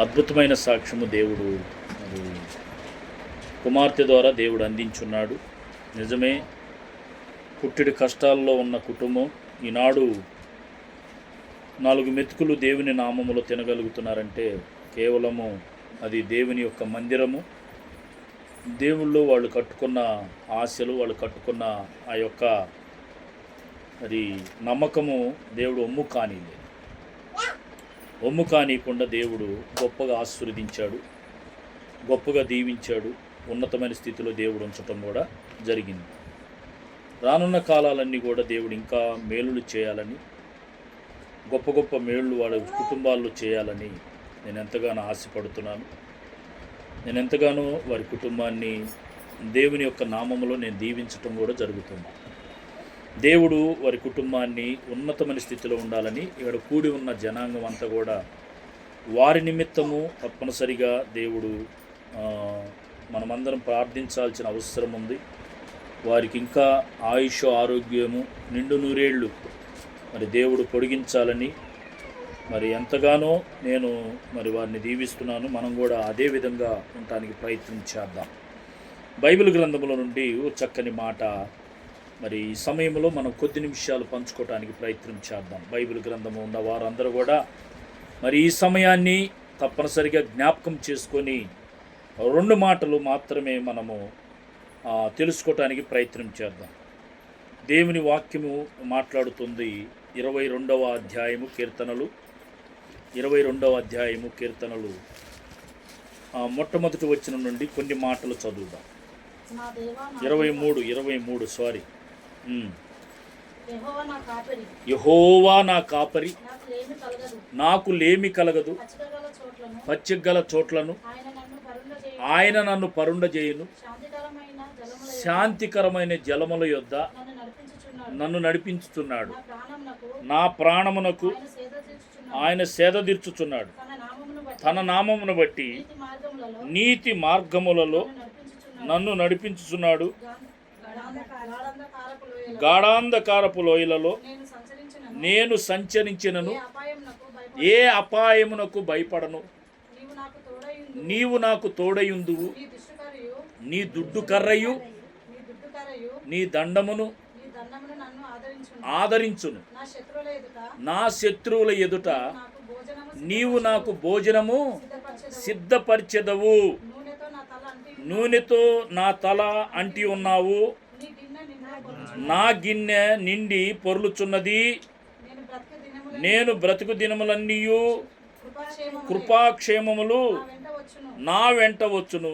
అద్భుతమైన సాక్ష్యము దేవుడు. మరి కుమార్తె ద్వారా దేవుడు అందించున్నాడు. నిజమే పుట్టిడి కష్టాల్లో ఉన్న కుటుంబం ఈనాడు నాలుగు మెతుకులు దేవుని నామములో తినగలుగుతున్నారంటే కేవలము అది దేవుని యొక్క మందిరము. దేవుళ్ళు వాళ్ళు కట్టుకున్న ఆశలు వాళ్ళు కట్టుకున్న ఆ యొక్క మరి నమ్మకము దేవుడు ఒమ్ము కానిలేదు. ఒమ్ము కానీయకుండా దేవుడు గొప్పగా ఆశీర్వదించాడు గొప్పగా దీవించాడు ఉన్నతమైన స్థితిలో దేవుడు ఉంచటం కూడా జరిగింది. రానున్న కాలాలన్నీ కూడా దేవుడు ఇంకా మేలులు చేయాలని గొప్ప గొప్ప మేళ్ళు వాళ్ళ కుటుంబాల్లో చేయాలని నేను ఎంతగానో ఆశపడుతున్నాను. నేను ఎంతగానో వారి కుటుంబాన్ని దేవుని యొక్క నామములో నేను దీవించటం కూడా జరుగుతుంది. దేవుడు వారి కుటుంబాన్ని ఉన్నతమైన స్థితిలో ఉండాలని ఇక్కడ కూడి ఉన్న జనాంగం అంతా కూడా వారి నిమిత్తము తప్పనిసరిగా దేవుడు మనమందరం ప్రార్థించాల్సిన అవసరం ఉంది. వారికి ఇంకా ఆయుష్ ఆరోగ్యము నిండు నూరేళ్ళు మరి దేవుడు పొడిగించాలని మరి ఎంతగానో నేను మరి వారిని దీవిస్తున్నాను. మనం కూడా అదే విధంగా ఉండటానికి ప్రయత్నం చేద్దాం. బైబిల్ గ్రంథముల నుండి ఓ చక్కని మాట మరి ఈ సమయంలో మనం కొద్ది నిమిషాలు పంచుకోవడానికి ప్రయత్నం చేద్దాం. బైబిల్ గ్రంథము ఉన్న వారందరూ కూడా మరి ఈ సమయాన్ని తప్పనిసరిగా జ్ఞాపకం చేసుకొని రెండు మాటలు మాత్రమే మనము తెలుసుకోవటానికి ప్రయత్నం చేద్దాం. దేవుని వాక్యము మాట్లాడుతుంది ఇరవై రెండవ అధ్యాయము కీర్తనలు. ఇరవై రెండవ అధ్యాయము కీర్తనలు. మొట్టమొదటి వచ్చిన నుండి కొన్ని మాటలు చదువుదాం. ఇరవై మూడు ఇరవై మూడు సారీ. యెహోవా నా కాపరి. నాకు లేమి కలగదు. పచ్చిగల చోట్లను. ఆయన నన్ను పరుండజేయును శాంతికరమైన జలముల యొద్ద నన్ను నడిపించుచున్నాడు. నడిపించుతున్నాడు నా ప్రాణమునకు ఆయన సేద తీర్చుచున్నాడు. ఆయన సేద తీర్చుచున్నాడు. తన నామమును బట్టి నీతి మార్గములలో నన్ను నడిపించుచున్నాడు. గాఢాంధకారపు లోయలో గాఢాంధకారపు లోయలలో నేను సంచరించిన నేను సంచరించినను. ఏ అపాయమునకు భయపడను. నీవు నాకు తోడయుందువు. నీ దుడ్డు కర్రయు నీ దండమును ఆదరించును. నా శత్రువుల ఎదుట నీవు నాకు భోజనము సిద్ధపరచెదవు. నూనెతో నా తల అంటి ఉన్నావు. నా గిన్నె నిండి పొర్లుచున్నది. నేను బ్రతుకు దినములన్నీయు కృపాక్షేమములు నా వెంట వచ్చును.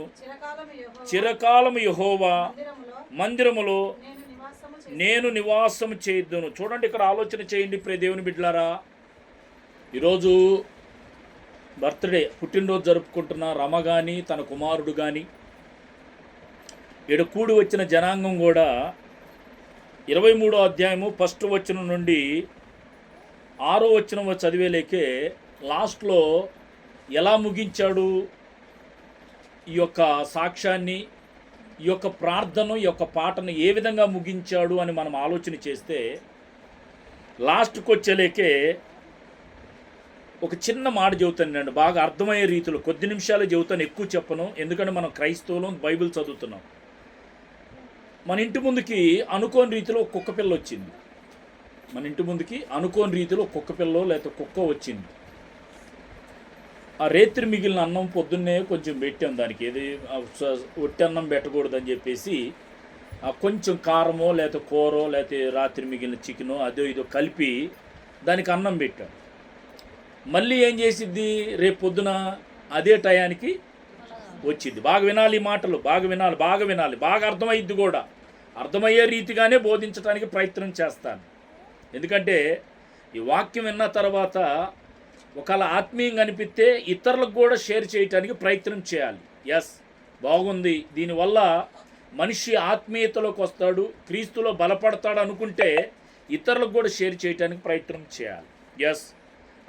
చిరకాలము యహోవా మందిరములో నేను నివాసము నివాసం చేద్దును చూడండి ఇక్కడ ఆలోచన చేయండి ప్రే దేవుని బిడ్డలారా. ఈరోజు బర్త్డే పుట్టినరోజు జరుపుకుంటున్న రమ కానీ తన కుమారుడు కానీ ఈడ కూడి వచ్చిన జనాంగం కూడా ఇరవై మూడో అధ్యాయము ఫస్ట్ వచనం నుండి ఆరో వచనం చదివేలేకే లాస్ట్లో ఎలా ముగించాడు? ఈ యొక్క సాక్ష్యాన్ని ఈ యొక్క ప్రార్థన ఈ యొక్క పాటను ఏ విధంగా ముగించాడు అని మనం ఆలోచన చేస్తే లాస్ట్కి వచ్చేలేకే ఒక చిన్న మాట చెబుతాను నేను. బాగా అర్థమయ్యే రీతిలో కొద్ది నిమిషాలు చెబుతాను ఎక్కువ చెప్పను. ఎందుకంటే మనం క్రైస్తవులం బైబిల్ చదువుతున్నాం. మన ఇంటి ముందుకి అనుకోని రీతిలో కుక్క పిల్ల వచ్చింది. మన ఇంటి ముందుకి అనుకోని రీతిలో కుక్క పిల్ల లేకపోతే కుక్క వచ్చింది. ఆ రేత్రి మిగిలిన అన్నం పొద్దున్నే కొంచెం పెట్టాం దానికి. ఏది ఒట్టి అన్నం పెట్టకూడదని చెప్పేసి ఆ కొంచెం కారమో లేకపోతే కూరో లేకపోతే రాత్రి మిగిలిన చికెనో అదో ఇదో కలిపి దానికి అన్నం పెట్టాం. మళ్ళీ ఏం చేసిద్ది? రేపు పొద్దున అదే టయానికి వచ్చింది. బాగా వినాలి ఈ మాటలు. బాగా వినాలి బాగా వినాలి. బాగా అర్థమైద్ది కూడా. అర్థమయ్యే రీతిగానే బోధించడానికి ప్రయత్నం చేస్తాను. ఎందుకంటే ఈ వాక్యం విన్న తర్వాత ఒకవేళ ఆత్మీయంగా అనిపిస్తే ఇతరులకు కూడా షేర్ చేయడానికి ప్రయత్నం చేయాలి. ఎస్ బాగుంది. దీనివల్ల మనిషి ఆత్మీయతలోకి వస్తాడు క్రీస్తులో బలపడతాడు అనుకుంటే ఇతరులకు కూడా షేర్ చేయడానికి ప్రయత్నం చేయాలి. ఎస్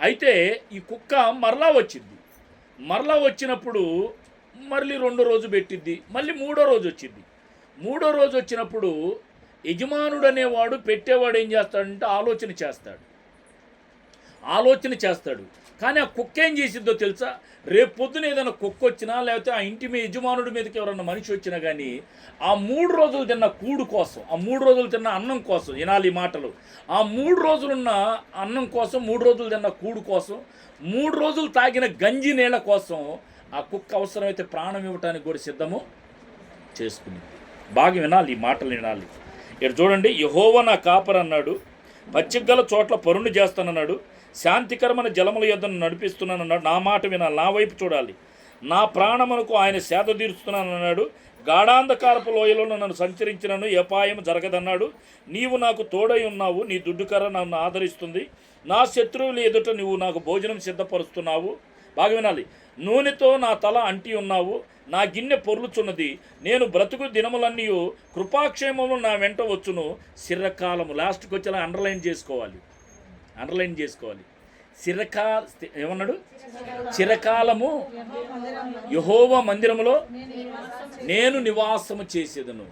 అయితే ఈ కుక్క మరలా వచ్చింది. మరలా వచ్చినప్పుడు మళ్ళీ రెండో రోజు పెట్టిద్ది మళ్ళీ మూడో రోజు వచ్చింది. మూడో రోజు వచ్చినప్పుడు యజమానుడు అనేవాడు పెట్టేవాడు ఏం చేస్తాడంటే ఆలోచన చేస్తాడు. ఆలోచన చేస్తాడు. కానీ ఆ కుక్క ఏం చేసిద్దో తెలుసా? రేపు పొద్దున ఏదైనా కుక్క వచ్చినా లేకపోతే ఆ ఇంటి మీ యజమానుడి మీదకి ఎవరన్నా మనిషి వచ్చినా కానీ ఆ మూడు రోజులు తిన్న కూడు కోసం ఆ మూడు రోజులు తిన్న అన్నం కోసం వినాలి మాటలు. ఆ మూడు రోజులున్న అన్నం కోసం మూడు రోజులు తిన్న కూడు కోసం మూడు రోజులు తాగిన గంజి నీళ్ళ కోసం ఆ కుక్క అవసరమైతే ప్రాణం ఇవ్వటానికి కూడా సిద్ధము చేసుకుంది బాగా వినాలి ఈ మాటలు వినాలి. ఇక్కడ చూడండి యహోవ నా కాపర్ అన్నాడు పచ్చిగల చోట్ల పరుణు చేస్తానన్నాడు శాంతికరమైన జలముల యుద్ధను నడిపిస్తున్నానన్నాడు నా మాట వినాలి నా వైపు చూడాలి. నా ప్రాణమునకు ఆయన సేద తీరుస్తున్నానన్నాడు గాఢాంధకారపు లోయలో నన్ను సంచరించినను ఏ అపాయం జరగదన్నాడు. నీవు నాకు తోడై ఉన్నావు నీ దుడ్డుకర నన్ను ఆదరిస్తుంది. నా శత్రువులు ఎదుట నువ్వు నాకు భోజనం సిద్ధపరుస్తున్నావు. బాగా వినాలి. నూనెతో నా తల అంటి ఉన్నావు నా గిన్నె పొర్లుచున్నది నేను బ్రతుకు దినములన్నీ కృపాక్షేమము నా వెంట వచ్చును. శిరకాలము లాస్ట్కి వచ్చేలా అండర్లైన్ చేసుకోవాలి. అండర్లైన్ చేసుకోవాలి. శిరకా ఏమన్నాడు? చిరకాలము యహోవ మందిరములో నేను నివాసము చేసేదను.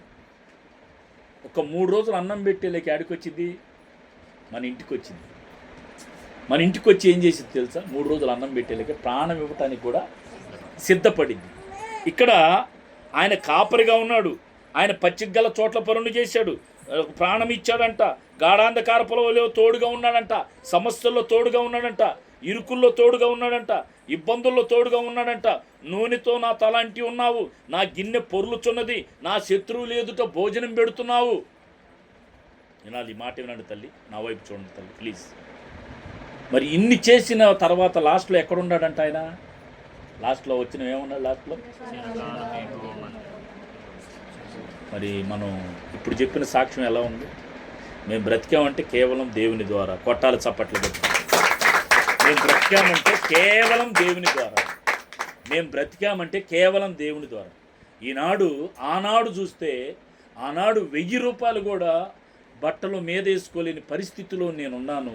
ఒక మూడు రోజులు అన్నం పెట్టేలేక ఆడికొచ్చింది మన ఇంటికి వచ్చింది మన ఇంటికి వచ్చి ఏం చేసింది తెలుసా? మూడు రోజులు అన్నం పెట్టేలేక ప్రాణం ఇవ్వటానికి కూడా సిద్ధపడింది. ఇక్కడ ఆయన కాపరిగా ఉన్నాడు. ఆయన పచ్చిగల చోట్ల పనులు చేశాడు. ప్రాణం ఇచ్చాడంట. గాఢాంధకార పొలవలో తోడుగా ఉన్నాడంట. సమస్యల్లో తోడుగా ఉన్నాడంట. ఇరుకుల్లో తోడుగా ఉన్నాడంట. ఇబ్బందుల్లో తోడుగా ఉన్నాడంట. నూనెతో నా తలాంటి ఉన్నావు. నా గిన్నె పొర్లుచున్నది. నా శత్రువులు ఎదుట భోజనం పెడుతున్నావు. వినాలి ఈ మాట వినండి తల్లి. నా వైపు చూడండి తల్లి ప్లీజ్. మరి ఇన్ని చేసిన తర్వాత లాస్ట్లో ఎక్కడున్నాడంట ఆయన? లాస్ట్లో వచ్చిన ఏమన్నాడు లాస్ట్లో? మరి మనం ఇప్పుడు చెప్పిన సాక్ష్యం ఎలా ఉంది? మేము బ్రతికామంటే కేవలం దేవుని ద్వారా కొట్టాలి చప్పట్లు మేము బ్రతికామంటే కేవలం దేవుని ద్వారా. మేము బ్రతికామంటే కేవలం దేవుని ద్వారా. ఈనాడు ఆనాడు చూస్తే ఆనాడు వెయ్యి రూపాయలు కూడా బట్టలు మీదేసుకోలేని పరిస్థితిలో నేనున్నాను.